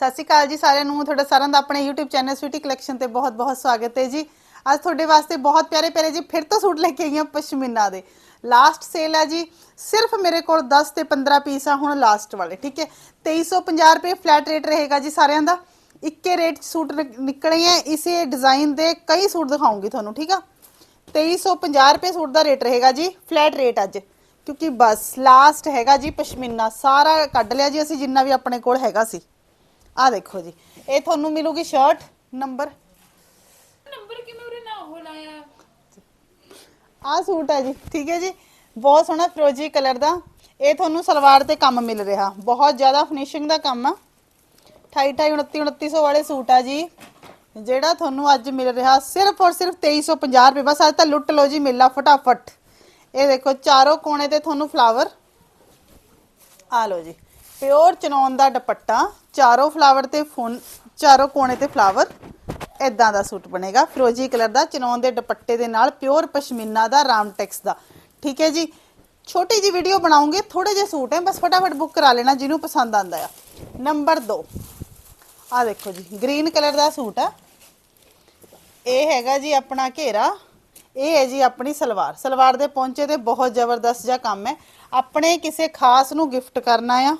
ਸਤਿ ਸ਼੍ਰੀ ਅਕਾਲ ਜੀ ਸਾਰਿਆਂ ਨੂੰ। ਤੁਹਾਡਾ ਸਾਰਿਆਂ ਦਾ ਆਪਣੇ YouTube ਚੈਨਲ ਸਵੀਟੀ ਕਲੈਕਸ਼ਨ ਤੇ ਬਹੁਤ-ਬਹੁਤ ਸਵਾਗਤ ਹੈ ਜੀ। ਅੱਜ ਤੁਹਾਡੇ ਵਾਸਤੇ ਬਹੁਤ ਪਿਆਰੇ ਪਿਆਰੇ ਜੀ ਫਿਰ ਤੋਂ ਸੂਟ ਲੈ ਕੇ ਆਈ ਹਾਂ ਪਸ਼ਮੀਨਾ ਦੇ। ਲਾਸਟ ਸੇਲ ਹੈ ਜੀ। ਸਿਰਫ ਮੇਰੇ ਕੋਲ 10 ਤੇ 15 ਪੀਸ ਆ, ਹੁਣ ਲਾਸਟ ਵਾਲੇ, ਠੀਕ ਹੈ। 2350 ਰੁਪਏ ਫਲੈਟ ਰੇਟ ਰਹੇਗਾ ਜੀ ਸਾਰਿਆਂ ਦਾ। ਇੱਕੇ ਰੇਟ ਸੂਟ ਨਿਕਲੇ ਹੈ ਇਸੇ ਡਿਜ਼ਾਈਨ ਦੇ ਕਈ ਸੂਟ ਦਿਖਾਉਂਗੀ ਤੁਹਾਨੂੰ, ਠੀਕ ਆ? 2350 ਰੁਪਏ ਸੂਟ ਦਾ ਰੇਟ ਰਹੇਗਾ ਜੀ ਫਲੈਟ ਰੇਟ ਅੱਜ। ਕਿਉਂਕਿ ਬਸ ਲਾਸਟ ਹੈਗਾ ਜੀ ਪਸ਼ਮੀਨਾ। ਸਾਰਾ ਕੱਢ ਲਿਆ ਜੀ ਅਸੀਂ, ਜਿੰਨਾ ਵੀ ਆਪਣੇ ਕੋਲ ਹੈਗਾ ਸੀ। ਆ ਦੇਖੋ ਜੀ ਇਹ ਤੁਹਾਨੂੰ ਮਿਲੂਗੀ ਸ਼ਰਟ ਨੰਬਰ ਨੰਬਰ ਕਿਵੇਂ ਉਰੇ ਨਾ ਹੋ ਲਾਇਆ? ਆ ਸੂਟ ਹੈ ਜੀ ਠੀਕ ਹੈ ਜੀ ਬਹੁਤ ਸੋਹਣਾ ਫਿਰੋਜੀ ਕਲਰ ਦਾ। ਇਹ ਤੁਹਾਨੂੰ ਸਲਵਾਰ ਤੇ ਕੰਮ ਮਿਲ ਰਿਹਾ ਬਹੁਤ ਜ਼ਿਆਦਾ ਫਿਨਿਸ਼ਿੰਗ ਦਾ ਕੰਮ ਆ। 28 29 2900 ਵਾਲੇ ਸੂਟ ਆ ਜੀ ਜਿਹੜਾ ਤੁਹਾਨੂੰ ਅੱਜ ਮਿਲ ਰਿਹਾ ਸਿਰਫ ਔਰ ਸਿਰਫ 2350 ਰੁਪਏ। ਬਸ ਅੱਜ ਤਾਂ ਲੁੱਟ ਲਓ ਜੀ ਮੇਲਾ ਫਟਾਫਟ। ਇਹ ਦੇਖੋ ਚਾਰੋਂ ਕੋਨੇ ਤੇ ਤੁਹਾਨੂੰ ਫਲਾਵਰ ਆ ਲਓ ਜੀ ਪਿਓਰ ਚਨੌਨ ਦਾ ਦੁਪੱਟਾ, ਚਾਰੋਂ ਫਲਾਵਰ ਤੇ ਫੁੰਨ ਚਾਰੋਂ ਕੋਨੇ ਤੇ ਫਲਾਵਰ ਇਦਾਂ ਦਾ ਸੂਟ ਬਣੇਗਾ। ਫਿਰੋਜੀ ਕਲਰ ਦਾ ਚਨੌਨ ਦੇ ਦੁਪੱਟੇ ਦੇ ਨਾਲ ਪਿਓਰ ਪਸ਼ਮੀਨਾ ਦਾ ਰਾਮ ਟੈਕਸ ਦਾ। ਠੀਕ ਹੈ ਜੀ? ਛੋਟੀ ਜੀ ਵੀਡੀਓ ਬਣਾਉਂਗੇ ਥੋੜੇ ਜਿਹੇ ਸੂਟ ਹੈ, ਬਸ ਫਟਾਫਟ ਬੁੱਕ ਕਰਾ ਲੈਣਾ ਜਿਹਨੂੰ ਪਸੰਦ ਆਂਦਾ ਆ। ਨੰਬਰ 2 ਆ ਦੇਖੋ ਜੀ, ਗ੍ਰੀਨ ਕਲਰ ਦਾ ਸੂਟ ਆ ਇਹ ਹੈਗਾ ਜੀ ਆਪਣਾ ਘੇਰਾ। ਇਹ ਹੈ ਜੀ ਆਪਣੀ ਸਲਵਾਰ। ਸਲਵਾਰ ਦੇ ਪੌਂਚੇ ਤੇ ਬਹੁਤ ਜ਼ਬਰਦਸਤ ਜਿਹਾ ਕੰਮ ਹੈ। ਆਪਣੇ ਕਿਸੇ ਖਾਸ ਨੂੰ ਗਿਫਟ ਕਰਨਾ ਆ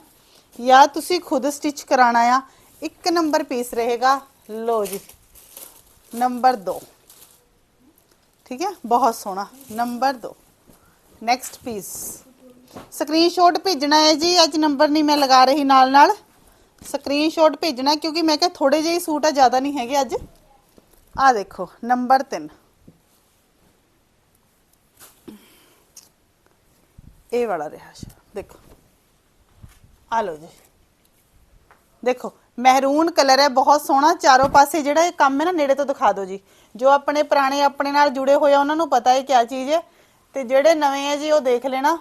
ਜਾਂ ਤੁਸੀਂ ਖੁਦ ਸਟਿਚ ਕਰਾਣਾ ਆ, ਇੱਕ ਨੰਬਰ ਪੀਸ ਰਹੇਗਾ। ਲੋ ਜੀ ਨੰਬਰ 2 ਠੀਕ ਹੈ, ਬਹੁਤ ਸੋਹਣਾ। ਨੰਬਰ 2 ਨੈਕਸਟ ਪੀਸ ਸਕਰੀਨਸ਼ਾਟ ਭੇਜਣਾ ਹੈ ਜੀ, ਅੱਜ ਨੰਬਰ ਨਹੀਂ ਮੈਂ ਲਗਾ ਰਹੀ ਨਾਲ ਨਾਲ ਸਕਰੀਨਸ਼ਾਟ ਭੇਜਣਾ, ਕਿਉਂਕਿ ਮੈਂ ਕਿਹਾ ਥੋੜੇ ਜਿਹੇ ਸੂਟ ਆ, ਜ਼ਿਆਦਾ ਨਹੀਂ ਹੈਗੇ ਅੱਜ। ਆ ਦੇਖੋ ਨੰਬਰ 3 ਇਹ ਵਾਲਾ ਰਿਹਾ ਦੇਖੋ। ਆ ਲਓ ਜੀ। ਦੇਖੋ, ਮਹਿਰੂਨ ਕਲਰ ਹੈ, ਬਹੁਤ ਸੋਹਣਾ, ਚਾਰੋਂ ਪਾਸੇ ਜਿਹੜਾ ਇਹ ਕੰਮ ਹੈ ਨਾ, ਨੇੜੇ ਤੋਂ ਦਿਖਾ ਦਿਓ ਜੀ। ਜੋ ਆਪਣੇ ਪੁਰਾਣੇ, ਆਪਣੇ ਨਾਲ ਜੁੜੇ ਹੋਏ ਆ, ਉਹਨਾਂ ਨੂੰ ਪਤਾ ਹੈ ਕਿਆ ਚੀਜ਼ ਹੈ। ਤੇ ਜਿਹੜੇ ਨਵੇਂ ਹੈ ਜੀ, ਉਹ ਦੇਖ ਲੈਣਾ।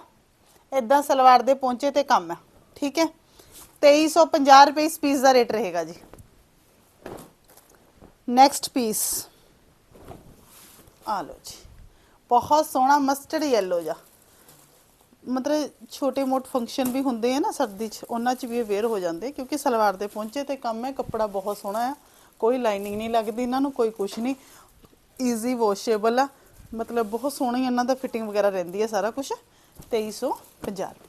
ਇਦਾਂ ਸਲਵਾਰ ਦੇ ਪਹੁੰਚੇ ਤੇ ਕੰਮ ਹੈ, ਠੀਕ ਹੈ? 2350 ਰੁਪਏ ਇਸ ਪੀਸ ਦਾ ਰੇਟ ਰਹੇਗਾ ਜੀ। ਨੈਕਸਟ ਪੀਸ ਆ ਲਓ ਜੀ। ਬਹੁਤ ਸੋਹਣਾ ਮਸਟਰਡ ਯੈਲੋ ਜਾ ਮਤਲਬ ਛੋਟੇ ਮੋਟ ਫੰਕਸ਼ਨ ਵੀ ਹੁੰਦੇ ਆ ਨਾ ਸਰਦੀ 'ਚ, ਉਹਨਾਂ 'ਚ ਵੀ ਅਵੇਅਰ ਹੋ ਜਾਂਦੇ ਕਿਉਂਕਿ ਸਲਵਾਰ ਦੇ ਪਹੁੰਚੇ ਤੇ ਕੰਮ ਹੈ, ਕੱਪੜਾ ਬਹੁਤ ਸੋਹਣਾ ਆ, ਕੋਈ ਲਾਈਨਿੰਗ ਨਹੀਂ ਲੱਗਦੀ ਇਹਨਾਂ ਨੂੰ, ਕੋਈ ਕੁਝ ਨਹੀਂ ਈਜ਼ੀ ਵਾਸ਼ੇਬਲ ਆ, ਮਤਲਬ ਬਹੁਤ ਸੋਹਣੀ ਇਹਨਾਂ ਦਾ ਫਿਟਿੰਗ ਵਗੈਰਾ ਰਹਿੰਦੀ ਹੈ ਸਾਰਾ ਕੁਝ 2350 ਰੁਪਏ।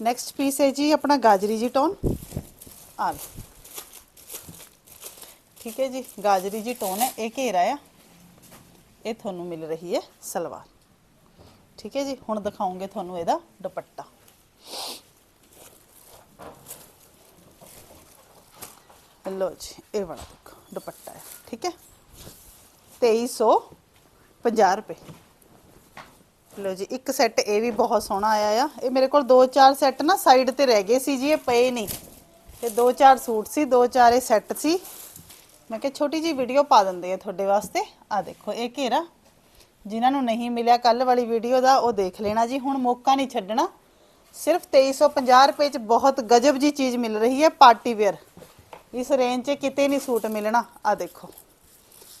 ਨੈਕਸਟ ਪੀਸ ਹੈ ਜੀ ਆਪਣਾ ਗਾਜਰੀ ਜੀ ਟੋਨ ਆ ਲਓ। ਠੀਕ ਹੈ ਜੀ, ਗਾਜਰੀ ਜੀ ਟੋਨ ਹੈ, ਇਹ ਘੇਰਾ ਆ, ਇਹ ਤੁਹਾਨੂੰ ਮਿਲ ਰਹੀ ਹੈ ਸਲਵਾਰ। ਠੀਕ ਹੈ ਜੀ? ਹੁਣ ਦਿਖਾਉਂਗੇ ਤੁਹਾਨੂੰ ਇਹਦਾ ਦੁਪੱਟਾ। ਲੋ ਜੀ, ਇਹ ਵਾਲਾ ਦੇਖੋ, ਦੁਪੱਟਾ ਹੈ, ਠੀਕ ਹੈ? 2350 ਰੁਪਏ। ਲੋ ਜੀ, ਇੱਕ ਸੈੱਟ ਇਹ ਵੀ ਬਹੁਤ ਸੋਹਣਾ ਆਇਆ ਆ। ਇਹ ਮੇਰੇ ਕੋਲ ਦੋ ਚਾਰ ਸੈੱਟ ਨਾ ਸਾਈਡ ਤੇ ਰਹਿ ਗਏ ਸੀ ਜੀ, ਇਹ ਪਏ ਨਹੀਂ। ਤੇ ਦੋ ਚਾਰ ਸੂਟ ਸੀ, ਦੋ ਚਾਰ ਇਹ ਸੈੱਟ ਸੀ। ਮੈਂ ਕਿਹਾ ਛੋਟੀ ਜੀ ਵੀਡੀਓ ਪਾ ਦਿੰਦੇ ਆ ਤੁਹਾਡੇ ਵਾਸਤੇ। ਆ ਦੇਖੋ, ਇਹ ਘੇਰਾ ਜਿਨ੍ਹਾਂ ਨੂੰ ਨਹੀਂ ਮਿਲਿਆ ਕੱਲ ਵਾਲੀ ਵੀਡੀਓ ਦਾ, ਉਹ ਦੇਖ ਲੈਣਾ ਜੀ। ਹੁਣ ਮੌਕਾ ਨਹੀਂ ਛੱਡਣਾ। ਸਿਰਫ 2350 ਰੁਪਏ ਚ ਬਹੁਤ ਗਜਬ ਜੀ ਚੀਜ਼ ਮਿਲ ਰਹੀ ਹੈ, ਪਾਰਟੀ ਵੇਅਰ। ਇਸ ਰੇਂਜ 'ਚ ਕਿਤੇ ਨਹੀਂ ਸੂਟ ਮਿਲਣਾ। ਆ ਦੇਖੋ।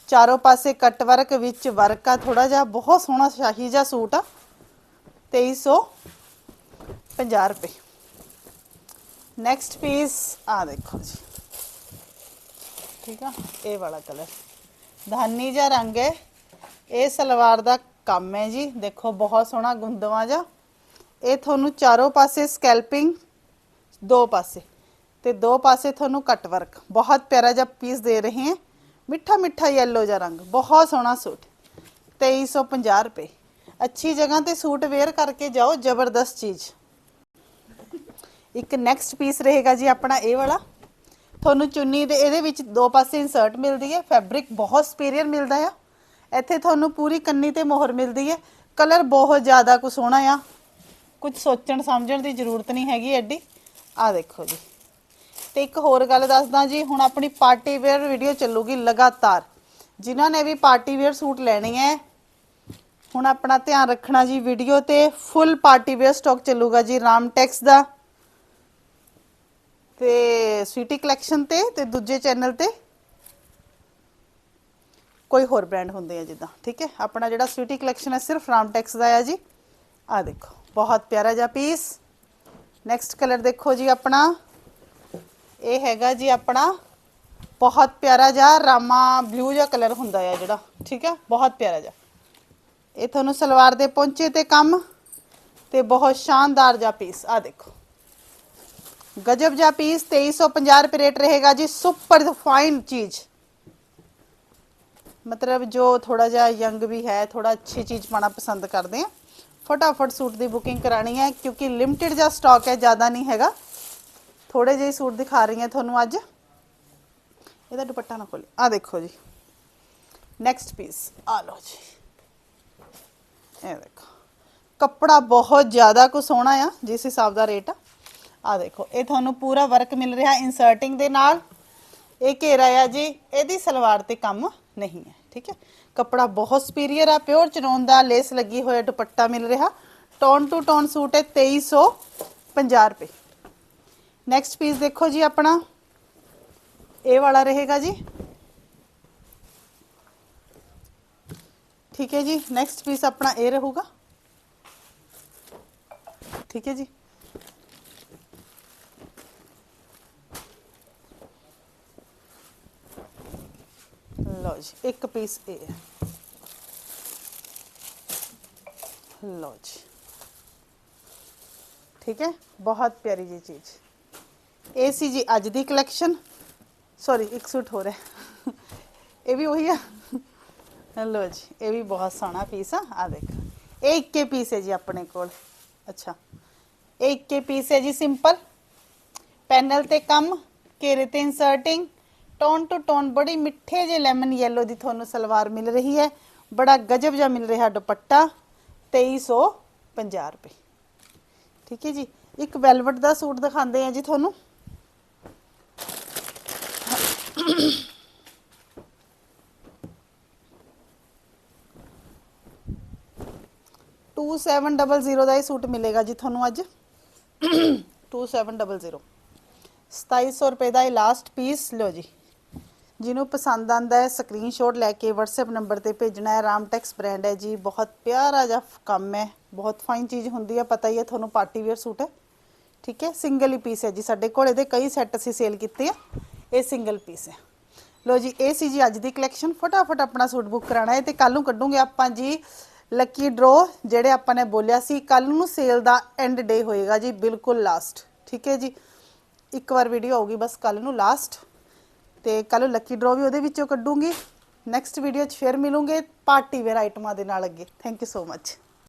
ਚਾਰੋਂ ਪਾਸੇ ਕੱਟ ਵਰਕ ਵਿੱਚ ਵਰਕ ਆ ਥੋੜਾ ਜਿਹਾ, ਬਹੁਤ ਸੋਹਣਾ ਸ਼ਾਹੀ ਜਿਹਾ ਸੂਟ ਆ। 2350 ਰੁਪਏ। ਨੈਕਸਟ ਪੀਸ ਆ ਦੇਖੋ ਜੀ। ਠੀਕ ਆ? ਇਹ ਵਾਲਾ ਕਲਰ ਧਾਨੀ ਜਿਹਾ ਰੰਗ ਹੈ। ਇਹ ਸਲਵਾਰ ਦਾ ਕੰਮ ਹੈ ਜੀ। ਦੇਖੋ, ਬਹੁਤ ਸੋਹਣਾ ਗੁੰਦਵਾ ਜਾ ਇਹ ਤੁਹਾਨੂੰ ਚਾਰੋਂ ਪਾਸੇ ਸਕੈਲਪਿੰਗ ਦੋ ਪਾਸੇ। ਤੇ ਦੋ ਪਾਸੇ ਤੁਹਾਨੂੰ ਕੱਟ ਵਰਕ ਬਹੁਤ ਪਿਆਰਾ ਜਿਹਾ ਪੀਸ ਦੇ ਰਹੇ ਹਾਂ। ਮਿੱਠਾ ਮਿੱਠਾ ਯੈਲੋ ਜਿਹਾ ਰੰਗ। ਬਹੁਤ ਸੋਹਣਾ ਸੂਟ। 2350 ਰੁਪਏ। ਅੱਛੀ ਜਗ੍ਹਾ ਤੇ ਸੂਟ ਵੇਅਰ ਕਰਕੇ ਜਾਓ, ਜ਼ਬਰਦਸਤ ਚੀਜ਼। ਇੱਕ ਨੈਕਸਟ ਪੀਸ ਰਹੇਗਾ ਜੀ ਆਪਣਾ ਇਹ ਵਾਲਾ। ਤੁਹਾਨੂੰ ਚੁੰਨੀ ਦੇ ਇਹਦੇ ਵਿੱਚ ਦੋ ਪਾਸੇ ਇਨਸਰਟ ਮਿਲਦੀ ਹੈ। ਫੈਬਰਿਕ ਬਹੁਤ ਸੁਪੀਰੀਅਰ ਮਿਲਦਾ ਆ। ਇੱਥੇ ਤੁਹਾਨੂੰ ਪੂਰੀ ਕੰਨੀ ਤੇ ਮੋਹਰ ਮਿਲਦੀ ਹੈ ਕਲਰ ਬਹੁਤ ਜ਼ਿਆਦਾ ਕੁ ਸੋਹਣਾ ਆ। ਕੁਝ ਸੋਚਣ ਸਮਝਣ ਦੀ ਜ਼ਰੂਰਤ ਨਹੀਂ ਹੈਗੀ ਐਡੀ। ਆ ਦੇਖੋ ਜੀ। ਤੇ ਇੱਕ ਹੋਰ ਗੱਲ ਦੱਸਦਾ ਜੀ, ਹੁਣ ਆਪਣੀ ਪਾਰਟੀ ਵੇਅਰ ਵੀਡੀਓ ਚੱਲੂਗੀ ਲਗਾਤਾਰ। ਜਿਨ੍ਹਾਂ ਨੇ ਵੀ ਪਾਰਟੀ ਵੇਅਰ ਸੂਟ ਲੈਣੇ ਹੈ ਹੁਣ ਆਪਣਾ ਧਿਆਨ ਰੱਖਣਾ ਜੀ ਵੀਡੀਓ ਤੇ। ਫੁੱਲ ਪਾਰਟੀ ਵੇਅਰ ਸਟਾਕ ਚੱਲੂਗਾ ਜੀ ਰਾਮਟੈਕਸ ਦਾ। ਤੇ ਸਵੀਟੀ ਕਲੈਕਸ਼ਨ ਤੇ ਤੇ ਦੂਜੇ ਚੈਨਲ ਤੇ। ਕੋਈ ਹੋਰ ਬ੍ਰਾਂਡ ਹੁੰਦੇ ਆ ਜਿੱਦਾਂ, ਠੀਕ ਹੈ? ਆਪਣਾ ਜਿਹੜਾ ਸਵੀਟੀ ਕਲੈਕਸ਼ਨ ਹੈ ਸਿਰਫ ਰਾਮਟੈਕਸ ਦਾ ਆ ਜੀ। ਆ ਦੇਖੋ, ਬਹੁਤ ਪਿਆਰਾ ਜਿਹਾ ਪੀਸ ਨੈਕਸਟ ਕਲਰ ਦੇਖੋ ਜੀ ਆਪਣਾ। ਇਹ ਹੈਗਾ ਜੀ ਆਪਣਾ ਬਹੁਤ ਪਿਆਰਾ ਜਿਹਾ ਰਾਮਾ ਬਲੂ ਜਿਹਾ ਕਲਰ ਹੁੰਦਾ ਆ ਜਿਹੜਾ, ਠੀਕ ਹੈ? ਬਹੁਤ ਪਿਆਰਾ ਜਿਹਾ। ਇਹ ਤੁਹਾਨੂੰ ਸਲਵਾਰ ਦੇ ਪਹੁੰਚੇ ਤੇ ਕੰਮ ਤੇ ਬਹੁਤ ਸ਼ਾਨਦਾਰ ਜਿਹਾ ਪੀਸ ਆ ਦੇਖੋ। ਗਜਬ ਜਿਹਾ ਪੀਸ 2350 ਰੁਪਏ ਰੇਟ ਰਹੇਗਾ ਜੀ ਸੁਪਰ ਫਾਈਨ ਚੀਜ਼। ਮਤਲਬ ਜੋ ਥੋੜਾ ਜਿਹਾ ਯੰਗ ਵੀ ਹੈ ਥੋੜਾ ਅੱਛੀ ਚੀਜ਼ ਪਾਣਾ ਪਸੰਦ ਕਰਦੇ ਆ। ਫਟਾਫਟ ਸੂਟ ਦੀ ਬੁਕਿੰਗ ਕਰਾਣੀ ਹੈ, ਕਿਉਂਕਿ ਲਿਮਟਿਡ ਜਿਹਾ ਸਟਾਕ ਹੈ, ਜ਼ਿਆਦਾ ਨਹੀਂ ਹੈਗਾ। ਥੋੜੇ ਜਿਹੇ ਸੂਟ ਦਿਖਾ ਰਹੀ ਹਾਂ ਤੁਹਾਨੂੰ ਅੱਜ। ਇਹਦਾ ਦੁਪੱਟਾ ਨਾ ਖੋਲੇ ਆ ਦੇਖੋ ਜੀ। ਨੈਕਸਟ ਪੀਸ ਆ ਲਓ ਜੀ। ਇਹ ਦੇਖੋ। ਕੱਪੜਾ ਬਹੁਤ ਜ਼ਿਆਦਾ ਕੁ ਸੋਹਣਾ ਆ, ਜਿਸ ਹਿਸਾਬ ਦਾ ਰੇਟ ਆ। ਆ ਦੇਖੋ। ਇਹ ਤੁਹਾਨੂੰ ਪੂਰਾ ਵਰਕ ਮਿਲ ਰਿਹਾ ਇਨਸਰਟਿੰਗ ਦੇ ਨਾਲ। ਇਹ ਘੇਰਾ ਆ ਜੀ। ਇਹਦੀ ਸਲਵਾਰ ਤੇ ਕੰਮ। ਨਹੀਂ ਹੈ, ਠੀਕ ਹੈ? ਕੱਪੜਾ ਬਹੁਤ ਸੁਪੀਰੀਅਰ ਆ ਪਿਓਰ ਚਨੋਨ ਦਾ ਲੇਸ ਲੱਗੀ ਹੋਇਆ ਦੁਪੱਟਾ ਮਿਲ ਰਿਹਾ। ਟੋਨ ਟੂ ਟੋਨ ਸੂਟ ਹੈ 2350 ਰੁਪਏ। ਨੈਕਸਟ ਪੀਸ ਦੇਖੋ ਜੀ ਆਪਣਾ। ਇਹ ਵਾਲਾ ਰਹੇਗਾ ਜੀ। ਠੀਕ ਹੈ ਜੀ ਨੈਕਸਟ ਪੀਸ ਆਪਣਾ ਇਹ ਰਹੂਗਾ। ਠੀਕ ਹੈ ਜੀ ਲਓ ਜੀ ਇੱਕ ਪੀਸ ਇਹ ਹੈ ਲਓ ਜੀ ਠੀਕ ਹੈ ਬਹੁਤ ਪਿਆਰੀ ਜੀ ਚੀਜ਼ ਇਹ ਸੀ ਜੀ ਅੱਜ ਦੀ ਕਲੈਕਸ਼ਨ ਸੌਰੀ ਇੱਕ ਸੂਟ ਹੋ ਰਿਹਾ ਇਹ ਵੀ ਉਹੀ ਆ ਲਓ ਜੀ ਇਹ ਵੀ ਬਹੁਤ ਸੋਹਣਾ ਪੀਸ ਆ ਆ ਦੇਖ ਇਹ ਇੱਕੇ ਪੀਸ ਹੈ ਜੀ ਆਪਣੇ ਕੋਲ ਅੱਛਾ ਇਹ ਇੱਕੇ ਪੀਸ ਹੈ ਜੀ ਸਿੰਪਲ ਪੈਨਲ ਤੇ ਕੰਮ ਘੇਰੇ ਤੇ ਇਨਸਰਟਿੰਗ ਟੋਨ ਟੂ ਟੋਨ ਬੜੀ ਮਿੱਠੇ ਜਿਹੇ ਲੈਮਨ ਯੈਲੋ ਦੀ ਤੁਹਾਨੂੰ ਸਲਵਾਰ ਮਿਲ ਰਹੀ ਹੈ। ਬੜਾ ਗਜਬ ਜਿਹਾ ਮਿਲ ਰਿਹਾ ਦੁਪੱਟਾ 2350 ਰੁਪਏ। ਠੀਕ ਹੈ ਜੀ, ਇੱਕ ਵੈਲਵਟ ਦਾ ਸੂਟ ਦਿਖਾਉਂਦੇ ਆ ਜੀ ਤੁਹਾਨੂੰ। ਟੂ ਸੈਵਨ ਡਬਲ ਜ਼ੀਰੋ ਦਾ ਇਹ ਸੂਟ ਮਿਲੇਗਾ ਜੀ ਤੁਹਾਨੂੰ ਅੱਜ। 2700 2700 ਰੁਪਏ ਦਾ ਇਹ ਲਾਸਟ ਪੀਸ ਲਓ ਜੀ। ਜਿਹਨੂੰ ਪਸੰਦ ਆਂਦਾ ਹੈ ਸਕਰੀਨਸ਼ਾਟ ਲੈ ਕੇ WhatsApp ਨੰਬਰ ਤੇ ਭੇਜਣਾ ਹੈ। ਰਾਮਟੈਕਸ ਬ੍ਰਾਂਡ ਹੈ ਜੀ। ਬਹੁਤ ਪਿਆਰਾ ਜਿਹਾ ਕੰਮ ਹੈ। ਬਹੁਤ ਫਾਈਨ ਚੀਜ਼ ਹੁੰਦੀ ਹੈ। ਪਤਾ ਹੀ ਹੈ ਤੁਹਾਨੂੰ ਪਾਰਟੀ ਵੇਅਰ ਸੂਟ ਹੈ ਠੀਕ ਹੈ? ਸਿੰਗਲ ਹੀ ਪੀਸ ਹੈ ਜੀ ਸਾਡੇ ਕੋਲ। ਇਹਦੇ ਕਈ ਸੈੱਟ ਅਸੀਂ ਸੇਲ ਕੀਤੇ ਆ। ਇਹ ਸਿੰਗਲ ਪੀਸ ਹੈ। ਲੋ ਜੀ, ਇਹ ਸੀ ਜੀ ਅੱਜ ਦੀ ਕਲੈਕਸ਼ਨ ਫਟਾਫਟ ਆਪਣਾ ਸੂਟ ਬੁੱਕ ਕਰਾਣਾ ਹੈ ਤੇ ਕੱਲ ਨੂੰ ਕੱਢੂਗੇ ਆਪਾਂ ਜੀ ਲੱਕੀ ਡਰੋ ਜਿਹੜੇ ਆਪਾਂ ਨੇ ਬੋਲਿਆ ਸੀ। ਕੱਲ ਨੂੰ ਸੇਲ ਦਾ ਐਂਡ ਡੇ ਹੋਏਗਾ ਜੀ, ਬਿਲਕੁਲ ਲਾਸਟ ਠੀਕ ਹੈ ਜੀ? ਇੱਕ ਵਾਰ ਵੀਡੀਓ ਆਊਗੀ, ਬਸ ਕੱਲ ਨੂੰ ਲਾਸਟ ਤੇ ਕੱਲ ਲੱਕੀ ਡਰੋ ਵੀ ਉਹਦੇ ਵਿੱਚੋਂ ਕੱਢੂੰਗੀ। ਨੈਕਸਟ ਵੀਡੀਓ 'ਚ ਫਿਰ ਮਿਲੂੰਗੇ। ਪਾਰਟੀ ਵੇਅਰ ਆਈਟਮਾਂ ਦੇ ਨਾਲ ਅੱਗੇ। Thank you so much